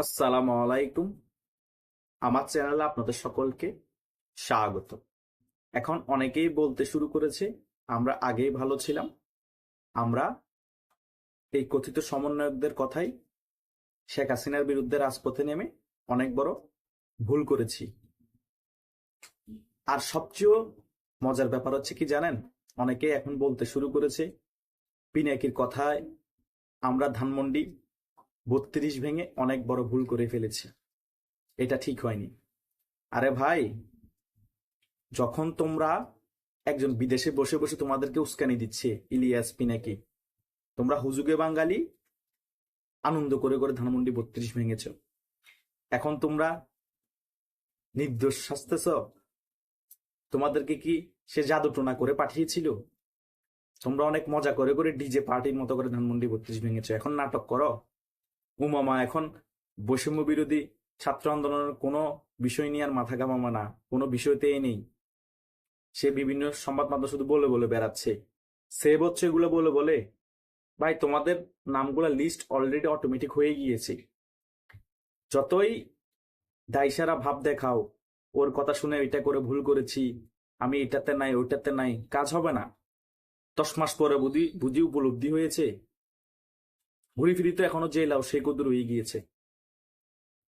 আসসালামু আলাইকুম। আমার চ্যানেলে আপনাদের সকলকে স্বাগত। এখন অনেকেই বলতে শুরু করেছে, আমরা আগেই ভালো ছিলাম। আমরা এই কথিত সমন্বয়কদের কথাই শেখ হাসিনার বিরুদ্ধে রাজপথে নেমে অনেক বড় ভুল করেছি। আর সবচেয়ে মজার ব্যাপার হচ্ছে কি জানেন? অনেকে এখন বলতে শুরু করেছে, পিনাকির কথায় আমরা ধানমন্ডি বত্রিশ ভেঙে অনেক বড় ভুল করে ফেলেছি। এটা ঠিক হয়নি। আরে ভাই, যখন তোমরা একজন বিদেশে বসে বসে তোমাদেরকে উস্কানি দিচ্ছে, ইলিয়াস পিনাকি, তোমরা হুজুগে বাঙালি, আনন্দ করে করে ধানমন্ডি বত্রিশ ভেঙেছ। এখন তোমরা নির্দোষ শাস্তেছ? তোমাদেরকে কি সে জাদু টোনা করে পাঠিয়েছিল? তোমরা অনেক মজা করে করে ডিজে পার্টির মতো করে ধানমন্ডি বত্রিশ ভেঙেছো। এখন নাটক করো। উমামা, এখন বৈষম্য বিরোধী ছাত্র আন্দোলনের কোনো বিষয় নিয়ে আর মাথা ঘামামা না, কোনো বিষয়তেই নেই। সে বিভিন্ন সংবাদ মাধ্যম শুধু বলে বলে বেড়াচ্ছে। সেভ হচ্ছে এগুলো বলে বলে, ভাই, তোমাদের নামগুলো লিস্ট অলরেডি অটোমেটিক হয়ে গিয়েছে। যতই দায়সারা ভাব দেখাও, ওর কথা শুনে এটা করে ভুল করেছি, আমি এটাতে নাই, ওইটাতে নাই, কাজ হবে না। দশ মাস পরে বুঝি বুঝি উপলব্ধি হয়েছে। ঘুরি ফিরি তো এখনও জেলাও সে কদূর হয়ে গিয়েছে।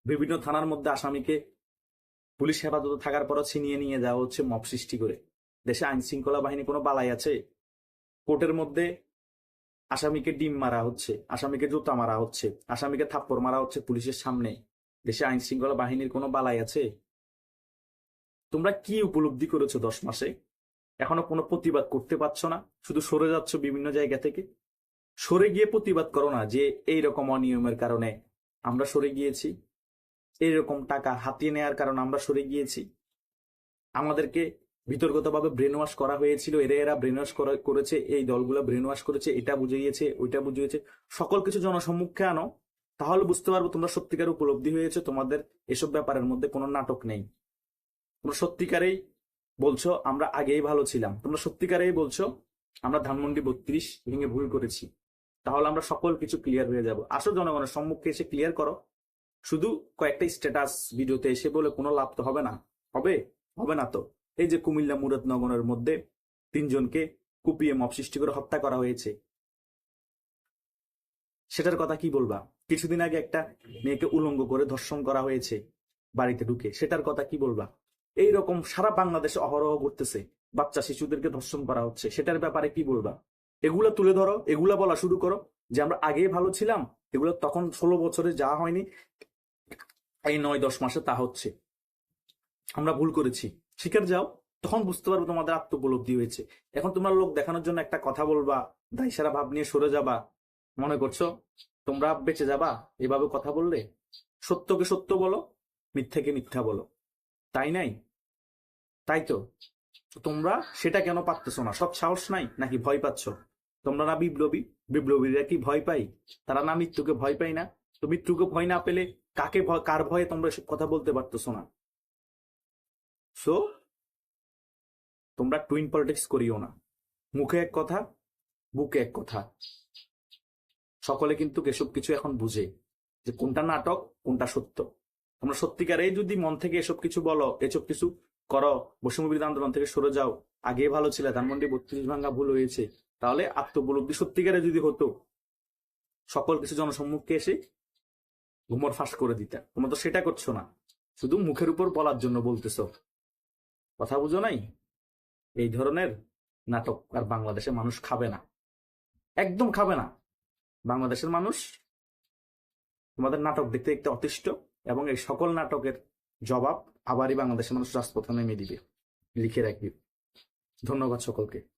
বিভিন্ন থানার মধ্যে আসামিকে পুলিশ হেফাজতে থাকার পরও ছিনিয়ে নিয়ে যাওয়া হচ্ছে মপ সৃষ্টি করে। দেশে আইন শৃঙ্খলা বাহিনী কোনো বালাই আছে? কোর্টের মধ্যে আসামিকে ডিম মারা হচ্ছে, আসামিকে জুতা মারা হচ্ছে, আসামিকে থাপ্পড় মারা হচ্ছে পুলিশের সামনে। দেশে আইন শৃঙ্খলা বাহিনীর কোনো বালাই আছে? তোমরা কি উপলব্ধি করেছ দশ মাসে? এখনও কোনো প্রতিবাদ করতে পারছ না? শুধু সরে যাচ্ছ বিভিন্ন জায়গা থেকে? সরে গিয়ে প্রতিবাদ করো না যে এই রকম অনিয়মের কারণে আমরা সরে গিয়েছি, এইরকম টাকা হাতিয়ে নেওয়ার কারণে আমরা সরে গিয়েছি। আমাদেরকে বিতর্কতভাবে ব্রেন ওয়াশ করা হয়েছিল, এরা এরা ব্রেন ওয়াশ করেছে, এই দলগুলো ব্রেন ওয়াশ করেছে, এটা বুঝিয়েছে, ওইটা বুঝিয়েছে। সকল কিছু জনসম্মুখে আনো, তাহলে বুঝতে পারব তোমরা সত্যিকার উপলব্ধি হয়েছে, তোমাদের এসব ব্যাপারের মধ্যে কোনো নাটক নেই। তোমরা সত্যিকারেই বলছো, আমরা আগেই ভালো ছিলাম। তোমরা সত্যিকারেই বলছো, আমরা ধানমন্ডি বত্রিশ ভেঙে ভুল করেছি। তাহলে আমরা সকল কিছু ক্লিয়ার হয়ে যাব। আসো জনগণের সম্মুখে এসে ক্লিয়ার করো। শুধু কয়েকটা স্ট্যাটাস ভিডিওতে এসে বলে কোনো লাভ তো হবে না। হবে? হবে না তো। এই যে কুমিল্লা মুরাদনগরের মধ্যে তিনজনকে কুপিয়ে মব সৃষ্টি করে হত্যা করা হয়েছে। সেটার কথা কি বলবা? কিছুদিন আগে একটা মেয়েকে উলঙ্গ করে ধর্ষণ করা হয়েছে বাড়িতে ঢুকে। সেটার কথা কি বলবা? এই রকম সারা বাংলাদেশে অহরহ করতেছে বাচ্চা শিশুদেরকে ধর্ষণ করা হচ্ছে। সেটার ব্যাপারে কি বলবা? এগুলা তুলে ধরো, এগুলা বলা শুরু করো, যে আমরা আগে ভালো ছিলাম, এগুলো তখন ষোলো বছরে যা হয়নি, এই নয় দশ মাসে তা হচ্ছে। আমরা ভুল করেছি। শিকার যাও, তখন বুঝতে পারব তোমাদের আত্ম উপলব্ধি হয়েছে। এখন তোমরা লোক দেখানোর জন্য একটা কথা বলবা দায়সারা ভাব নিয়ে সরে যাবা, মনে করছ? তোমরা বেঁচে যাবা, এভাবে কথা বললে? সত্যকে সত্য বলো, মিথ্যাকে মিথ্যা বলো। তাই নাই? তাই তো তোমরা সেটা কেন পারতেছো না? সব সাহস নাই? নাকি ভয় পাচ্ছ? তোমরা না বিপ্লবী? বিপ্লবীরা কি ভয় পাই তারা না মৃত্যুকে ভয় পাই না? তো মৃত্যুকে ভয় না পেলে কাকে কার ভয়ে তোমরা এসব কথা বলতে পারতেছো না? সো তোমরা টুইন পলিটিক্স করিও না। মুখে এক কথা, বুকে এক কথা। সকলে কিন্তু এসব কিছু এখন বুঝে যে কোনটা নাটক, কোনটা সত্য। তোমরা সত্যিকারে যদি মন থেকে এসব কিছু বলো, এসব কিছু করো বৈষম্য আন্দোলন থেকে সরে যাও, আগে ভালো ছিল। ধানমন্ডি বত্রিশ ভাঙ্গা ভুল হয়েছে। তাহলে আত্মপলব্ধি সত্যিকারে যদি হতো, সকল কিছু জনসম্মুখে এসে ঘুমর ফাঁস করে দিতে তোমরা তো সেটা করছ না। শুধু মুখের উপর বলার জন্য বলতেছ। কথা বুঝো নাই? এই ধরনের নাটক আর বাংলাদেশের মানুষ খাবে না। একদম খাবে না। বাংলাদেশের মানুষ তোমাদের নাটক দেখতে দেখতে অতিষ্ঠ এবং এই সকল নাটকের জবাব আবারই বাংলাদেশের মানুষ রাজপথে নেমে দিবে। লিখে রাখবি। ধন্যবাদ সকলকে।